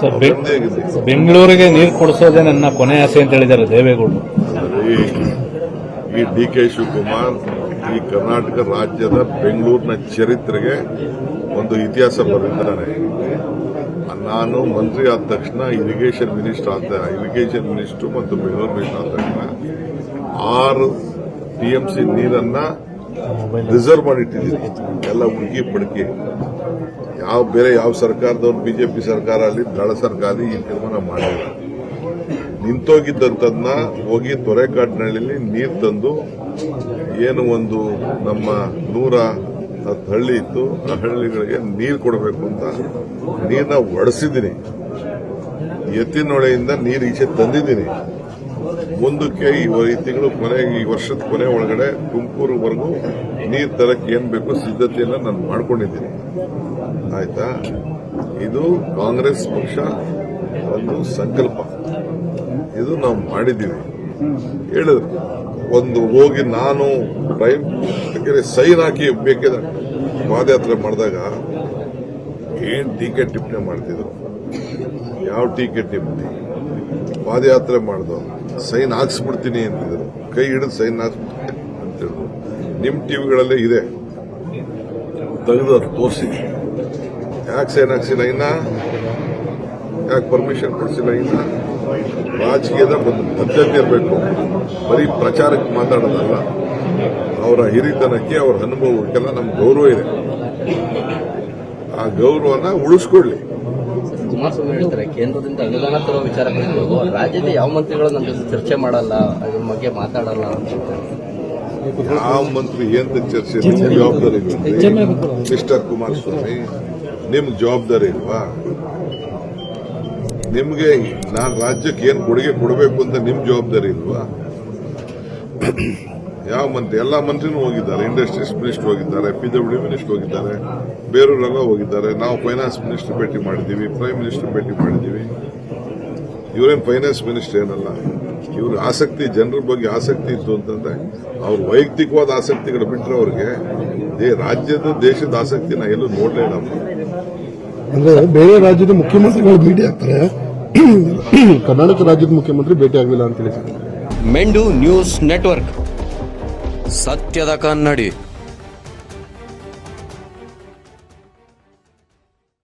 Sir. ಬೆಂಗಳೂರಿಗೆ ನೀರು ಕೊಡಿಸೋದೇ ನನ್ನ ಕೊನೆ ಆಸೆ ಅಂತ ಹೇಳಿದ್ದಾರೆ ದೇವೇಗೌಡರು. ಈ ಡಿ ಕೆ ಶಿವಕುಮಾರ್ ಈ ಕರ್ನಾಟಕ ರಾಜ್ಯದ ಬೆಂಗಳೂರಿನ ಚರಿತ್ರೆಗೆ ಒಂದು ಇತಿಹಾಸ ಬರೆದಿದ್ದಾನೆ. ನಾನು ಮಂತ್ರಿ ಆದ ತಕ್ಷಣ ಇರಿಗೇಷನ್ ಮಿನಿಸ್ಟರ್ ಆದ ಇರಿಗೇಷನ್ ಮಿನಿಸ್ಟರ್ ಮತ್ತು ಬೆಂಗಳೂರು ಮಿನಿಸ್ಟರ್ ಆದ ತಕ್ಷಣ ಆರು ಟಿಎಂಸಿ ನೀರನ್ನ ರಿಸರ್ವ್ ಮಾಡಿಟ್ಟಿದ್ದೀನಿ. ಎಲ್ಲ ಹುಡುಗಿ ಪಡುಕಿ. ಯಾವ ಬೇರೆ ಯಾವ ಸರ್ಕಾರದವ್ರು ಬಿಜೆಪಿ ಸರ್ಕಾರ ಅಲ್ಲಿ ದಳ ಸರ್ಕಾರ ಈ ತೀರ್ಮಾನ ಮಾಡಿಲ್ಲ. ನಿಂತೋಗಿದ್ದಂಥದ್ನ ಹೋಗಿ ತೊರೆಕಾಡಿನಹಳ್ಳಿಲಿ ನೀರು ತಂದು ಏನು ಒಂದು ನಮ್ಮ ನೂರ ಹತ್ತು ಹಳ್ಳಿ ಇತ್ತು, ಆ ಹಳ್ಳಿಗಳಿಗೆ ನೀರು ಕೊಡಬೇಕು ಅಂತ ನೀರನ್ನ ಒಡೆಸಿದ್ದೀನಿ. ಎತ್ತಿನೊಳೆಯಿಂದ ನೀರು ಈಚೆ ತಂದಿದ್ದೀನಿ. ಮುಂದಕ್ಕೆ ಈ ತಿಂಗಳು ಕೊನೆ, ಈ ವರ್ಷದ ಕೊನೆ ಒಳಗಡೆ ತುಮಕೂರುವರೆಗೂ ನೀರು ತರಕ್ಕೆ ಏನ್ ಬೇಕೋ ಸಿದ್ಧತೆಯನ್ನ ನಾನು ಮಾಡ್ಕೊಂಡಿದ್ದೀನಿ. ಆಯ್ತಾ? ಇದು ಕಾಂಗ್ರೆಸ್ ಪಕ್ಷ ಒಂದು ಸಂಕಲ್ಪ. ಇದು ನಾವು ಮಾಡಿದ್ದೀವಿ. ಹೇಳಿದ್ರು ಒಂದು ಹೋಗಿ ನಾನು ಟೈಮ್ ಸೈನ್ ಹಾಕಿ ಬೇಕಿದ್ರೆ ಪಾದಯಾತ್ರೆ ಮಾಡಿದಾಗ ಏನ್ ಟೀಕೆ ಟಿಪ್ಪಣಿ ಮಾಡ್ತಿದ್ರು? ಯಾವ ಟೀಕೆ ಟಿಪ್ಪಣಿ? ಪಾದಯಾತ್ರೆ ಮಾಡ್ದು ಸೈನ್ ಹಾಕ್ಸ್ಬಿಡ್ತೀನಿ ಅಂತಿದ್ರು. ಕೈ ಹಿಡಿದು ಸೈನ್ ಹಾಕ್ಸ್ಬಿಡ್ತೀನಿ ಅಂತ ಹೇಳಿದ್ರು. ನಿಮ್ ಟಿವಿಗಳಲ್ಲೇ ಇದೆ. ತೆಗೆದು ಅದು ತೋರಿಸಿ. ಯಾಕೆ ಸೈನ್ ಹಾಕ್ಸಿಲ್ಲ ಇನ್ನ ಯಾಕೆ ಪರ್ಮಿಷನ್ ಕೊಡಿಸಿಲ್ಲ ಇನ್ನ ರಾಜಕೀಯದ ಒಂದು ಪದ್ಧತಿ ಇರಬೇಕು. ಬರೀ ಪ್ರಚಾರಕ್ಕೆ ಮಾತಾಡೋದಲ್ಲ, ಅವರ ಹಿರಿತನಕ್ಕೆ, ಅವರ ಅನುಭವಕ್ಕೆಲ್ಲ ನಮ್ಮ ಗೌರವ ಇದೆ. ಆ ಗೌರವನ ಉಳಿಸ್ಕೊಳ್ಳಿ. ಕುಮಾರಸ್ವಾಮಿ ಹೇಳ್ತಾರೆ, ಕೇಂದ್ರದಿಂದ ಅನುದಾನ ತರೋ ವಿಚಾರ ಬಂದು ರಾಜ್ಯದ ಯಾವ ಮಂತ್ರಿಗಳು ನಮ್ಮ ಚರ್ಚೆ ಮಾಡಲ್ಲ, ಅದ್ರ ಬಗ್ಗೆ ಮಾತಾಡಲ್ಲ ಅಂತ. ಯಾವ ಮಂತ್ರಿ ಏನ್ ಚರ್ಚೆ ಜವಾಬ್ದಾರಿ ಮಿಸ್ಟರ್ ಕುಮಾರಸ್ವಾಮಿ ನಿಮ್ಗೆ ಜವಾಬ್ದಾರಿ ಇಲ್ವಾ? ನಿಮ್ಗೆ ನಾನು ರಾಜ್ಯಕ್ಕೆ ಏನು ಕೊಡುಗೆ ಕೊಡಬೇಕು ಅಂತ ನಿಮ್ ಜವಾಬ್ದಾರಿ ಇಲ್ವಾ? ಯಾವ ಮಂತ್ರಿ ಎಲ್ಲ ಮಂತ್ರಿನೂ ಹೋಗಿದ್ದಾರೆ ಇಂಡಸ್ಟ್ರೀಸ್ ಮಿನಿಸ್ಟರ್ ಹೋಗಿದ್ದಾರೆ ಪಿಡಬ್ಲ್ಯೂ ಮಿನಿಸ್ಟರ್ ಹೋಗಿದ್ದಾರೆ ಬೇರೆಯವರೆಲ್ಲ ಹೋಗಿದ್ದಾರೆ. ನಾವು ಫೈನಾನ್ಸ್ ಮಿನಿಸ್ಟರ್ ಭೇಟಿ ಮಾಡಿದ್ದೀವಿ ಪ್ರೈಮ್ ಮಿನಿಸ್ಟರ್ ಭೇಟಿ ಮಾಡಿದ್ದೀವಿ. ಇವರೇನು ಫೈನಾನ್ಸ್ ಮಿನಿಸ್ಟರ್ ಏನಲ್ಲ ಇವ್ರ ಆಸಕ್ತಿ ಜನರ ಬಗ್ಗೆ ಆಸಕ್ತಿ ಇತ್ತು ಅಂತಂದ್ರೆ ಅವ್ರ ವೈಯಕ್ತಿಕವಾದ ಆಸಕ್ತಿಗಳು ಬಿಟ್ಟರೆ ಅವ್ರಿಗೆ ದೇ- ರಾಜ್ಯದ ದೇಶದ ಆಸಕ್ತಿನ ಎಲ್ಲೂ ನೋಡಲೇ ಇಲ್ಲ ಅವ್ರು. ಅಂದ್ರೆ ಬೇರೆ ರಾಜ್ಯದ ಮುಖ್ಯಮಂತ್ರಿಗಳು ಭೇಟಿ ಆಗ್ತಾರೆ. ಕರ್ನಾಟಕ ರಾಜ್ಯದ ಮುಖ್ಯಮಂತ್ರಿ ಭೇಟಿ ಆಗಲಿಲ್ಲ ಅಂತ ಹೇಳಿ. ಮೆಂಡು ನ್ಯೂಸ್ ನೆಟ್ವರ್ಕ್. ಸತ್ಯದ ಕನ್ನಡಿ.